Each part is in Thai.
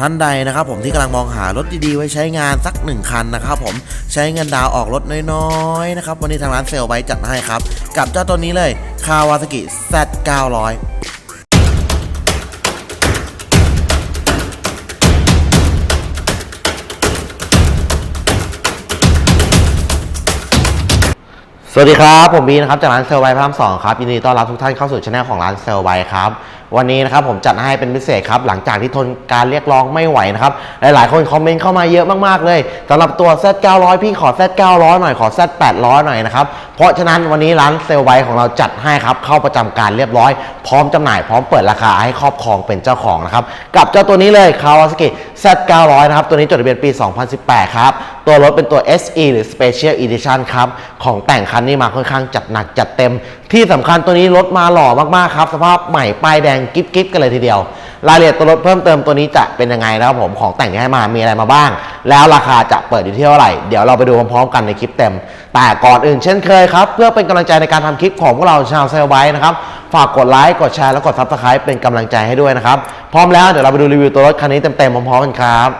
ท่านใดนะครับผมที่กำลังมองหารถดีๆ ไว้ใช้งานสักหนึ่งคันนะครับผมใช้เงินดาวออกรถน้อยๆนะครับวันนี้ทางร้านเซลไบจัดให้ครับ กับเจ้าตัวนี้เลยคาวาซากิ Z900 สวัสดีครับ ผมบีนะครับจากร้านเซลไบพระรามสองครับยินดีต้อนรับทุกท่านเข้าสู่ช anel ของร้านเซลไบครับ วันนี้นะครับผมจัดให้เป็นพิเศษครับ หลังจากที่ทนการเรียกร้องไม่ไหวนะครับ หลายๆ คนคอมเมนต์เข้ามาเยอะมากๆเลยสำหรับตัว Z900 พี่ขอ Z900 หน่อยขอ Z800 หน่อยนะครับ เพราะฉะนั้นวันนี้ร้านเซลไบของเราจัดให้ครับ เข้าประจำการเรียบร้อย พร้อมจำหน่ายพร้อมเปิดราคาให้ครอบครองเป็นเจ้าของนะครับ กับเจ้าตัวนี้เลย Kawasaki Z900 นะครับ ตัวนี้จดทะเบียนปี 2018 ครับ ตัวรถเป็นตัว SE หรือ Special Edition ครับ ของแต่งคันนี้มาค่อนข้างจัดหนักจัดเต็ม ที่สำคัญตัวนี้รถมาหล่อมากๆครับ สภาพใหม่ป้ายแดงกิ๊บกิ๊บกันเลยทีเดียว รายละเอียดตัวรถเพิ่มเติมตัวนี้จะเป็นยังไงนะครับผมของแต่งที่ให้มามีอะไรมาบ้าง แล้วราคาจะเปิดอยู่ที่เท่าไหร่ เดี๋ยวเราไปดูพร้อมๆกันในคลิปเต็ม แต่ก่อนอื่นเช่นเคยครับ เพื่อเป็นกำลังใจในการทำคลิปของพวกเราชาวเซลไบนะครับฝากกดไลค์กดแชร์และกดซับสไครป์เป็นกำลังใจให้ด้วยนะครับพร้อมแล้วเดี๋ยวเราไปดูรีวิวตัวรถคันนี้เต็มๆพร้อมๆกันครับ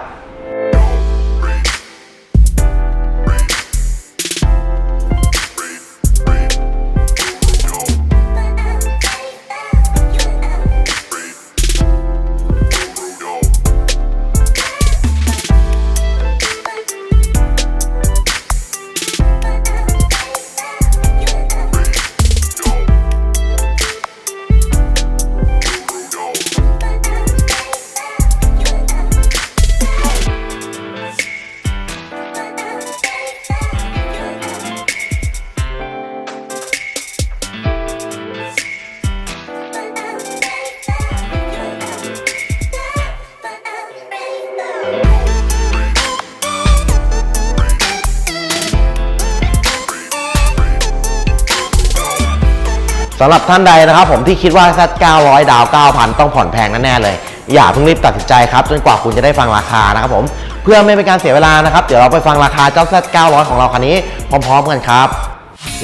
สำหรับท่านใดนะครับผมที่คิดว่า Z 900 ดาว 9,000 ต้องผ่อนแพงแน่ๆเลย อย่าเพิ่งรีบตัดสินใจครับ จนกว่าคุณจะได้ฟังราคานะครับผม เพื่อไม่เป็นการเสียเวลานะครับ เดี๋ยวเราไปฟังราคาเจ้า Z 900 ของเราคันนี้พร้อม ๆ กันครับ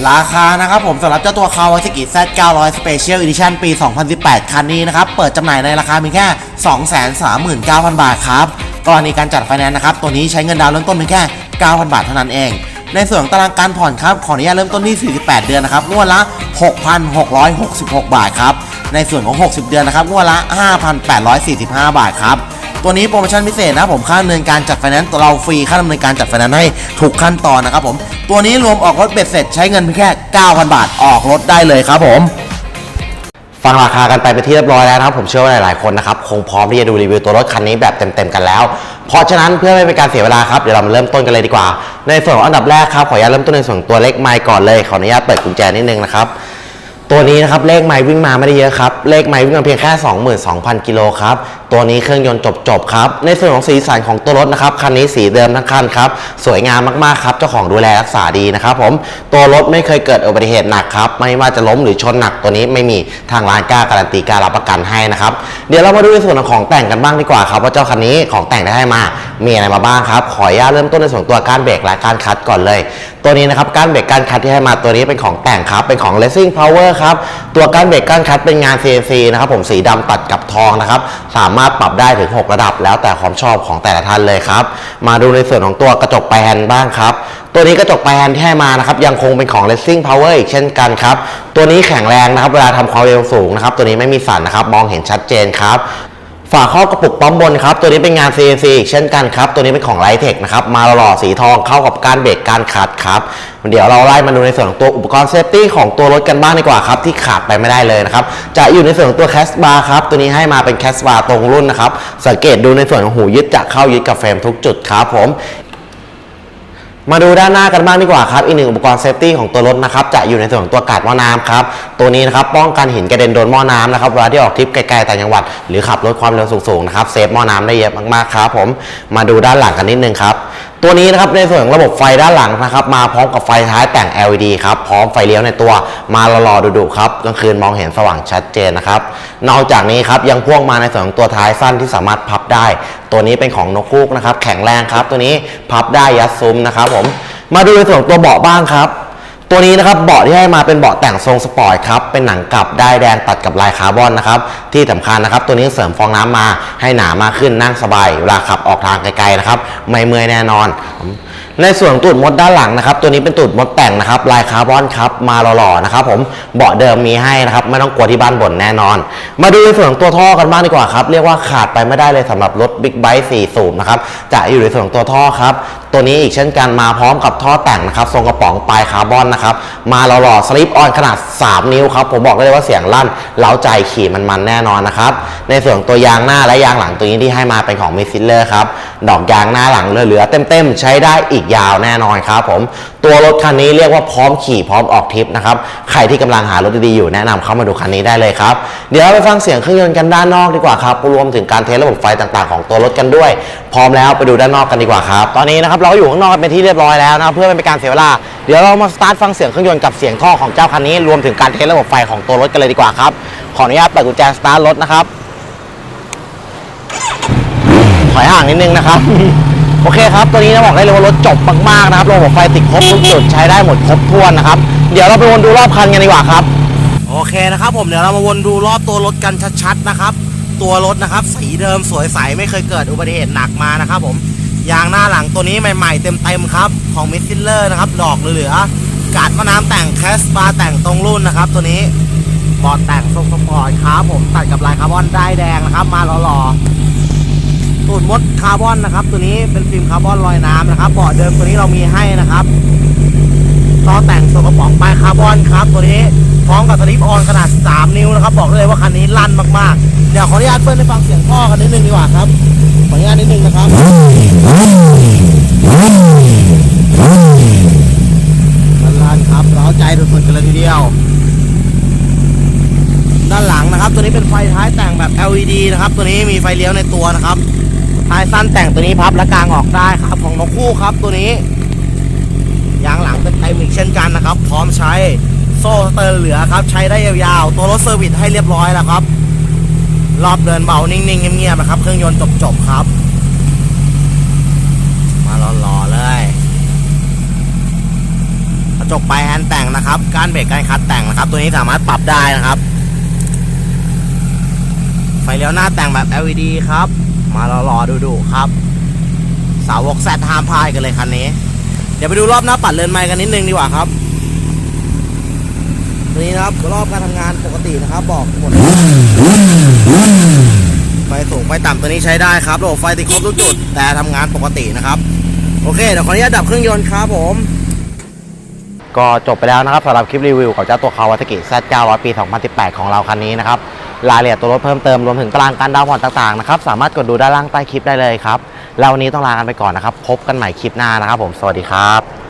ราคานะครับผมสำหรับเจ้าตัว Kawasaki Z 900 Special Edition ปี 2018 คันนี้นะครับ เปิดจำหน่ายในราคาเพียงแค่ 239,000 บาทครับ กรณีการจัดไฟแนนซ์นะครับ ตัวนี้ใช้เงินดาวน์เริ่มต้นเพียงแค่ 9,000 บาทเท่านั้นเอง ในส่วนของตารางการผ่อนครับ ขออนุญาตเริ่มต้นที่ 48 เดือนนะครับงวดละ 6,666 บาทครับ ในส่วนของ 60 เดือนนะครับงวดละ 5,845 บาทครับตัวนี้โปรโมชั่นพิเศษนะผมค่าดำเนินการจัดไฟแนนซ์ตัวเราฟรีค่าดำเนินการจัดไฟแนนซ์ให้ถูกขั้นตอนนะครับผมตัวนี้รวมออกรถเบ็ดเสร็จใช้เงินเพียงแค่ 9,000 บาทออกรถได้เลยครับผมฟังราคากันไปเป็นที่เรียบร้อยแล้วนะครับผมเชื่อว่าหลายๆคนนะครับคงพร้อมที่จะดูรีวิวตัวรถคันนี้แบบเต็มๆกันแล้ว เพราะฉะนั้นเพื่อไม่เป็นการเสียเวลาครับเดี๋ยวเรามาเริ่มต้นกันเลยดีกว่า ในส่วนของอันดับแรกครับขออนุญาตเริ่มต้นในส่วนตัวเลขไมค์ก่อนเลยขออนุญาตเปิดกุญแจนิดนึงนะครับตัวนี้นะครับเลขไมล์วิ่งมาไม่ได้เยอะครับ เลขไมล์วิ่งมาเพียงแค่ 22,000 กิโลครับ ตัวนี้เครื่องยนต์จบๆครับ ในส่วนของสีสันของตัวรถนะครับคันนี้สีเดิมทั้งคันครับ สวยงามมากๆครับ เจ้าของดูแลรักษาดีนะครับผม ตัวรถไม่เคยเกิดอุบัติเหตุหนักครับ ไม่ว่าจะล้มหรือชนหนักตัวนี้ไม่มีทางร้านกล้าการันตีการรับประกันให้นะครับ เดี๋ยวเรามาดูในส่วนของแต่งกันบ้างดีกว่าครับว่าเจ้าคันนี้ของแต่งได้ให้มา มีอะไรมาบ้างครับ ขออนุญาตเริ่มต้นในส่วนตัวการเบรกและการคัดก่อนเลย ตัวนี้นะครับการเบรกการคัดที่ให้มาตัวนี้เป็นของแต่งครับเป็นของ Racing Power ครับตัวการเบรกการคัดเป็นงาน CNC นะครับผมสีดำตัดกับทองนะครับสามารถปรับได้ถึง 6 ระดับ แล้วแต่ความชอบของแต่ละท่านเลยครับ มาดูในส่วนของตัวกระจกแปนบ้างครับ ตัวนี้กระจกแปนที่ให้มานะครับยังคงเป็นของ Racing Power อีกเช่นกันครับ ตัวนี้แข็งแรงนะครับเวลาทำความเร็วสูงนะครับตัวนี้ไม่มีสั่นนะครับมองเห็นชัดเจนครับ ฝาครอบกระปุกปั๊มบนครับ ตัวนี้เป็นงาน CNC อีกเช่นกันครับ ตัวนี้เป็นของไลเทคนะครับ มาหล่อสีทองเข้ากับการเบรกการขัดครับ เดี๋ยวเราไล่มาดูในส่วนของตัวอุปกรณ์เซฟตี้ของตัวรถกันบ้างดีกว่าครับ ที่ขาดไปไม่ได้เลยนะครับ จะอยู่ในส่วนของตัวแคสบาร์ครับ ตัวนี้ให้มาเป็นแคสบาร์ตรงรุ่นนะครับ สังเกตดูในส่วนของหูยึดจะเข้ายึดกับเฟรมทุกจุดครับผม มาดูด้านหน้ากันบ้างดีกว่าครับอีกหนึ่งอุปกรณ์เซฟตี้ของตัวรถนะครับจะอยู่ในส่วนของตัวกาดหม้อน้ำครับตัวนี้นะครับป้องกันหินกระเด็นโดนหม้อน้ำนะครับเวลาที่ออกทริปไกลๆต่างจังหวัด หรือขับรถความเร็วสูงๆนะครับเซฟหม้อน้ำได้เยอะมากๆครับผมมาดูด้านหลังกันนิดนึงครับ ตัวนี้นะครับในส่วนของระบบไฟด้านหลังนะครับมาพร้อมกับไฟท้ายแต่ง LED ครับพร้อมไฟเลี้ยวในตัวมาหล่อๆดุๆครับกลางคืนมองเห็นสว่างชัดเจนนะครับนอกจากนี้ครับยังพ่วงมาในส่วนของตัวท้ายสั้นที่สามารถพับได้ ตัวนี้เป็นของนกคูกนะครับแข็งแรงครับ ตัวนี้พับได้ยัดซุ้มนะครับผมมาดูในส่วนตัวเบาะบ้างครับ ตัวนี้นะครับเบาะที่ให้มาเป็นเบาะแต่งทรงสปอร์ตครับเป็นหนังกลับได้ายแดงตัดกับลายคาร์บอนนะครับที่สำคัญนะครับ ตัวนี้เสริมฟองน้ำมาให้หนามากขึ้นนั่งสบายเวลาขับออกทางไกลๆนะครับไม่เมื่อยแน่นอน ในส่วนตูดมดด้านหลังนะครับ ตัวนี้เป็นตูดมดแต่งนะครับ ลายคาร์บอนครับ มาหล่อๆนะครับผม เบาะเดิมมีให้นะครับ ไม่ต้องกลัวที่บ้านบ่นแน่นอน มาดูในส่วนของตัวท่อกันบ้างดีกว่าครับ เรียกว่าขาดไปไม่ได้เลยสำหรับรถบิ๊กไบค์4สูบนะครับ จะอยู่ในส่วนของตัวท่อครับ ตัวนี้อีกเช่นกันมาพร้อมกับท่อแต่งนะครับ ทรงกระป๋องปลายคาร์บอนนะครับ มาหล่อๆสลิปออนขนาด 3 นิ้วครับ ผมบอกได้เลยว่าเสียงลั่น เล้าใจขี่มันๆแน่นอนนะครับ ในส่วนตัวยางหน้าและยางหลังตัวนี้ที่ให้มาเป็นของมิซิลเลอร์ครับ ดอกยางหน้าหลังเหลือๆเต็มๆใช้ได้อีกยาวแน่นอนครับผม ตัวรถคันนี้เรียกว่าพร้อมขี่พร้อมออกทริปนะครับ ใครที่กำลังหารถดีๆอยู่แนะนำเข้ามาดูคันนี้ได้เลยครับ เดี๋ยวไปฟังเสียงเครื่องยนต์กันด้านนอกดีกว่าครับรวมถึงการเทสระบบไฟต่างๆ ของตัวรถกันด้วย พร้อมแล้วไปดูด้านนอกกันดีกว่าครับ ตอนนี้นะครับเราอยู่ข้างนอกเป็นที่เรียบร้อยแล้วนะครับเพื่อไม่เป็นการเสียเวลา เดี๋ยวเรามาสตาร์ทฟังเสียงเครื่องยนต์กับเสียงท่อของเจ้าคันนี้รวมถึงการเทสระบบไฟของตัวรถกันเลยดีกว่าครับ ขออนุญาตเปิดกุญแจสตาร์ทรถนะครับถอยห่างนิดนึงนะครับ โอเคครับตัวนี้นะบอกได้เลยว่ารถจบมากๆนะครับระบบไฟติดครบทุกจุดใช้ได้หมดครบถ้วนนะครับ เดี๋ยวเราไปวนดูรอบคันกันดีกว่าครับโอเคนะครับผมเดี๋ยวเรามาวนดูรอบตัวรถกันชัดๆนะครับ ตัวรถนะครับสีเดิมสวยใสไม่เคยเกิดอุบัติเหตุหนักมานะครับผมยางหน้าหลังตัวนี้ใหม่ๆเต็มๆครับของมิสซิลเลอร์นะครับดอกเหลือๆกาดมะน้ำแต่งแคสบาร์แต่งตรงรุ่นนะครับ ตัวนี้บอดแต่งทรงสปอร์ตครับผมตัดกับลายคาร์บอนได้แดงนะครับ มาหล่อๆ ตูดมดคาร์บอนนะครับ ตัวนี้เป็นฟิล์มคาร์บอนลอยน้ำนะครับเบาะเดิมตัวนี้เรามีให้นะครับล้อแต่งตัวกระป๋องปลายคาร์บอนครับ ตัวนี้พร้อมกับสลิปออนขนาด 3 นิ้วนะครับ บอกได้เลยว่าคันนี้ลั่นมากๆ เดี๋ยวขออนุญาตเปิ้ลให้ฟังเสียงท่อกันนิดนึงดีกว่าครับ ขออนุญาตนิดนึงนะครับลั่นครับเร้าใจสุดๆกันเลยทีเดียว ด้านหลังนะครับ ตัวนี้เป็นไฟท้ายแต่งแบบ LED นะครับ ตัวนี้มีไฟเลี้ยวในตัวนะครับ ท้ายสั้นแต่งตัวนี้พับและกางออกได้ครับ ของนกคู่ครับตัวนี้ ยางหลังเป็นไทมิกเช่นกันนะครับ พร้อมใช้โซ่เตอร์เหลือครับ ใช้ได้ยาวๆ ตัวรถเซอร์วิสให้เรียบร้อยแล้วครับ รอบเดินเบานิ่งๆ เงียบๆนะครับ เครื่องยนต์จบๆครับ มาหล่อๆเลยกระจกปแฮนด์แต่งนะครับ การเบรกการคัดแต่งนะครับ ตัวนี้สามารถปรับได้นะครับ ไฟเลี้ยวหน้าแต่งแบบ LED ครับ มาหล่อๆดูๆครับ สาวกแซดห้ามพลาดกันเลยคันนี้ เดี๋ยวไปดูรอบหน้าปัดเรือนไม้กันนิดนึงดีกว่าครับนี้นะครับรอบการทำงานปกตินะครับ บอกหมดไฟสูงไฟต่ำตัวนี้ใช้ได้ครับระบบไฟติดครบทุกจุดแต่ทำงานปกตินะครับ โอเคเดี๋ยวขออนุญาตดับเครื่องยนต์ครับผมก็จบไปแล้วนะครับสำหรับคลิปรีวิวของเจ้าตัวคาวาซากิ Z900 ปี 2018 ของเราคันนี้นะครับ รายละเอียดตัวรถเพิ่มเติมรวมถึงตารางการดาวน์ผ่อนต่างๆนะครับสามารถกดดูด้านล่างใต้คลิปได้เลยครับแล้ววันนี้ต้องลากันไปก่อนนะครับ พบกันใหม่คลิปหน้านะครับผมสวัสดีครับ